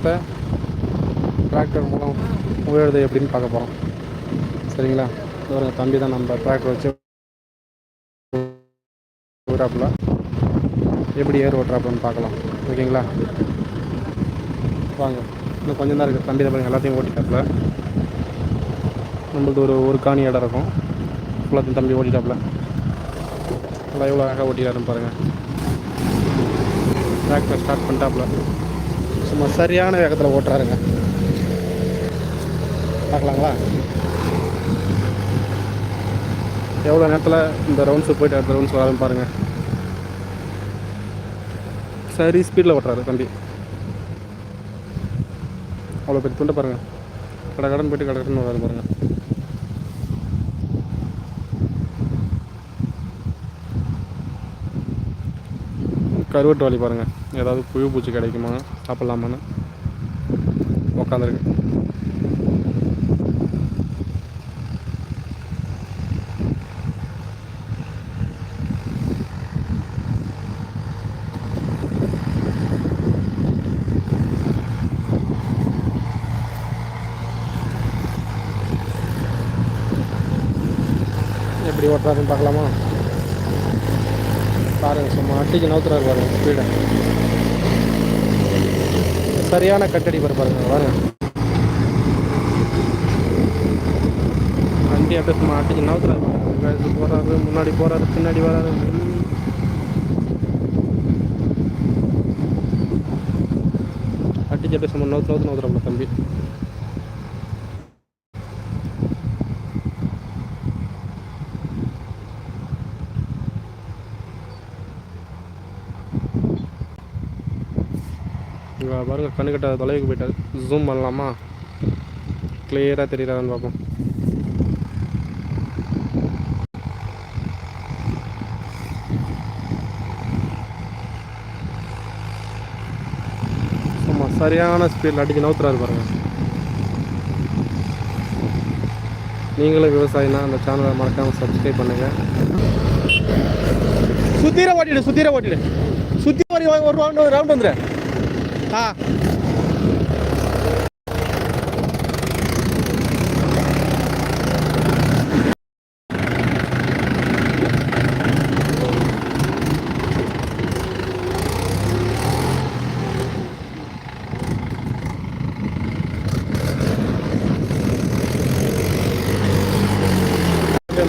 இப்போ டிராக்டர் மூலம் உயர்து எப்படின்னு பார்க்க போகிறோம் சரிங்களா? ஒரு தம்பி தான் நம்ம டிராக்டர் வச்சு ஊராப்பில் எப்படி ஏர் ஓட்டுறாப்புலன்னு பார்க்கலாம். ஓகேங்களா? வாங்க. இன்னும் கொஞ்சம் தான் இருக்குது தம்பி தான் எல்லாத்தையும் ஓட்டிட்டாப்புல. நம்மளது ஒரு ஒரு காணி இடம் இருக்கும். ஃபுல்லாத்தையும் தம்பி ஓட்டிட்டாப்புல. நல்லா எவ்வளோ அழகாக ஓட்டிட்டாருன்னு பாருங்கள் டிராக்டர் ஸ்டார்ட் பண்ணிட்டாப்புல. சும்மா சரியான வேகத்தில் ஓட்டுறாருங்க. பார்க்கலாங்களா? எவ்வளோ நேரத்தில் இந்த ரவுண்ட்ஸு போயிட்டு அடுத்த ரவுண்ட்ஸ் வராதுன்னு பாருங்கள் சரி ஸ்பீடில் ஓட்டுறாரு தம்பி. அவ்வளோ பெரிய துண்டை பாருங்கள் கடை கடன் போயிட்டு கடை கடன் வராது பாருங்கள் கருவட்டு வலி பாருங்கள் ஏதாவது புழு பூச்சி கிடைக்குமா? சாப்பிட்லாமான்னு. உக்காந்துருக்கு. எப்படி ஓட்டுறாருன்னு பார்க்கலாமா? பாருங்க சும்மா அட்டிக்கு நவுத்துறாரு பாருங்கள் ஸ்பீடை சரியான கட்டடி பாரு பாருங்கள் பாருங்கள் வண்டி அப்படியே சும்மா அட்டிக்கு நவுத்துறாரு பாருங்க முன்னாடி போகிறாரு பின்னாடி வராரு. அட்டிச்சு அப்படியே சும்மா நவுத்து நவுத்து நவுத்துறாப்புல தம்பி. இங்கே பாருங்கள் கண்ணு கட்ட தொலைவுக்கு போயிட்டார். ஜூம் பண்ணலாமா? கிளியராக தெரியுறான்னு பார்ப்போம். ஆமாம் சரியான ஸ்பீடில் அடிச்சு நவுத்துறாரு பாருங்க. நீங்களும் விவசாயினா அந்த சேனலை மறக்காமல் சப்ஸ்கிரைப் பண்ணுங்கள் சுத்திர ஓட்டிடு சுத்திர ஓட்டிடு. சுற்றி ஒரு ஒரு ரவுண்டு ரவுண்ட் வந்துடு tá?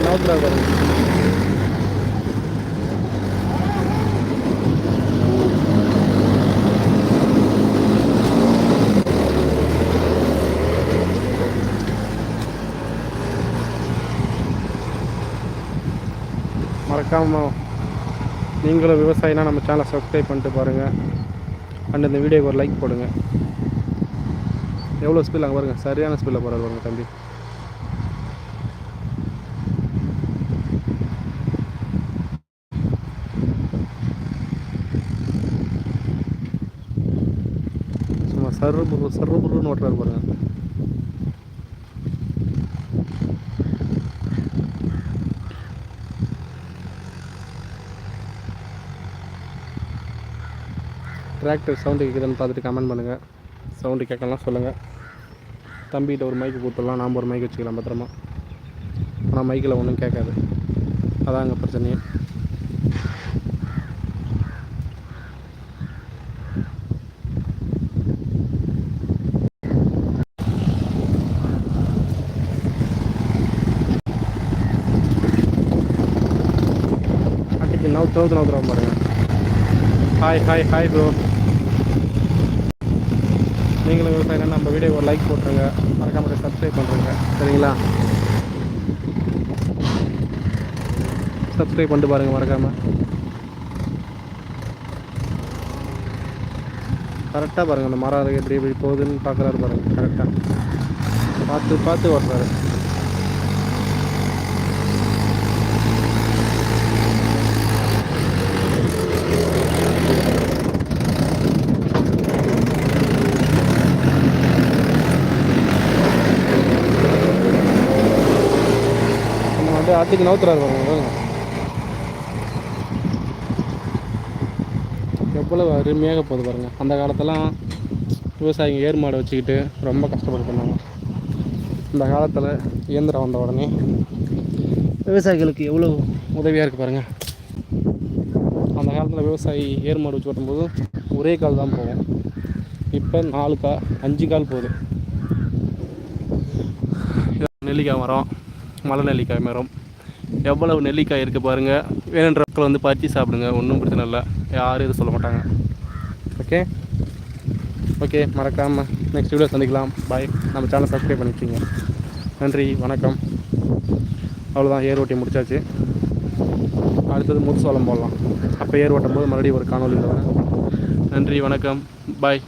Não, Dragão. மறக்காமல் நீங்களும் விவசாயினா நம்ம சேனலை சப்ஸ்கிரைப் பண்ணிட்டு பாருங்கள் அண்ட் இந்த வீடியோக்கு ஒரு லைக் போடுங்க. எவ்வளோ ஸ்பீடில் அங்கே பாருங்கள் சரியான ஸ்பீடில் போகிறார் பாருங்க தம்பி. சும்மா சர்ரு புரு ஓட்டுறாரு பாருங்கள் டிராக்டர் சவுண்டு கேட்குதுன்னு பார்த்துட்டு கமெண்ட் பண்ணுங்கள் சவுண்டு கேட்கலாம் சொல்லுங்கள் தம்பிகிட்ட ஒரு மைக்கு கொடுத்துடலாம் நாம் ஒரு மைக் வச்சுக்கலாம் பத்திரமா ஆனால் மைக்கில் ஒன்றும் கேட்காது அதான் அங்கே பிரச்சனையே அன்றைக்கி நவுத்து நவுத்து நவுத்துறோம் பாருங்க ஹாய் ஹாய் ஹாய் ப்ரோ நீங்களும் விவசாயம் நம்ம வீடியோ ஒரு லைக் போட்டுருங்க. மறக்காம சப்ஸ்கிரைப் பண்ணுறேங்க சரிங்களா? சப்ஸ்கிரைப் பண்ணிட்டு பாருங்கள் மறக்காமல் கரெக்டாக பாருங்கள் அந்த மரம் எப்படி எப்படி போகுதுன்னு பார்க்குறாரு பாருங்கள் கரெக்டாக பார்த்து பார்த்து ஓட்டுறாரு. நம்ம வந்து ஆட்டுக்கு நவுத்துறாரு பாருங்க எவ்வளவு அருமையாக போகுது பாருங்க. அந்த காலத்தெல்லாம் விவசாயிங்க ஏர் மாடை வச்சுக்கிட்டு ரொம்ப கஷ்டப்பட்டு பண்ணாங்க இந்த காலத்தில் இயந்திரம் வந்த உடனே விவசாயிகளுக்கு எவ்வளோ உதவியாக இருக்குது பாருங்கள் அந்த காலத்தில் விவசாயி ஏர் மாடு வச்சு ஓட்டும்போது ஒரே கால் தான் போகும். இப்போ நாலு கா அஞ்சு கால் போகுது. நெல்லிக்காய் மரம் மலை நெல்லிக்காய் மரம். எவ்வளவு நெல்லிக்காய் இருக்குது பாருங்கள் வேணுன்ற மக்கள் வந்து பறித்து சாப்பிடுங்க. ஒன்றும் பிரச்சனை இல்லை. யாரும் எதுவும் சொல்ல மாட்டாங்க. ஓகே ஓகே மறக்காமல் நெக்ஸ்ட் வீடியோ சந்திக்கலாம். பாய் நம்ம சேனல் சப்ஸ்கிரைப் பண்ணிக்கிங்க. நன்றி வணக்கம். அவ்வளோதான் ஏர் ஓட்டி முடிச்சாச்சு. அடுத்தது முத்து சோளம் போடலாம். அப்போ ஏர் ஓட்டும் போது மறுபடியும் ஒரு வரேன் நன்றி வணக்கம். பாய்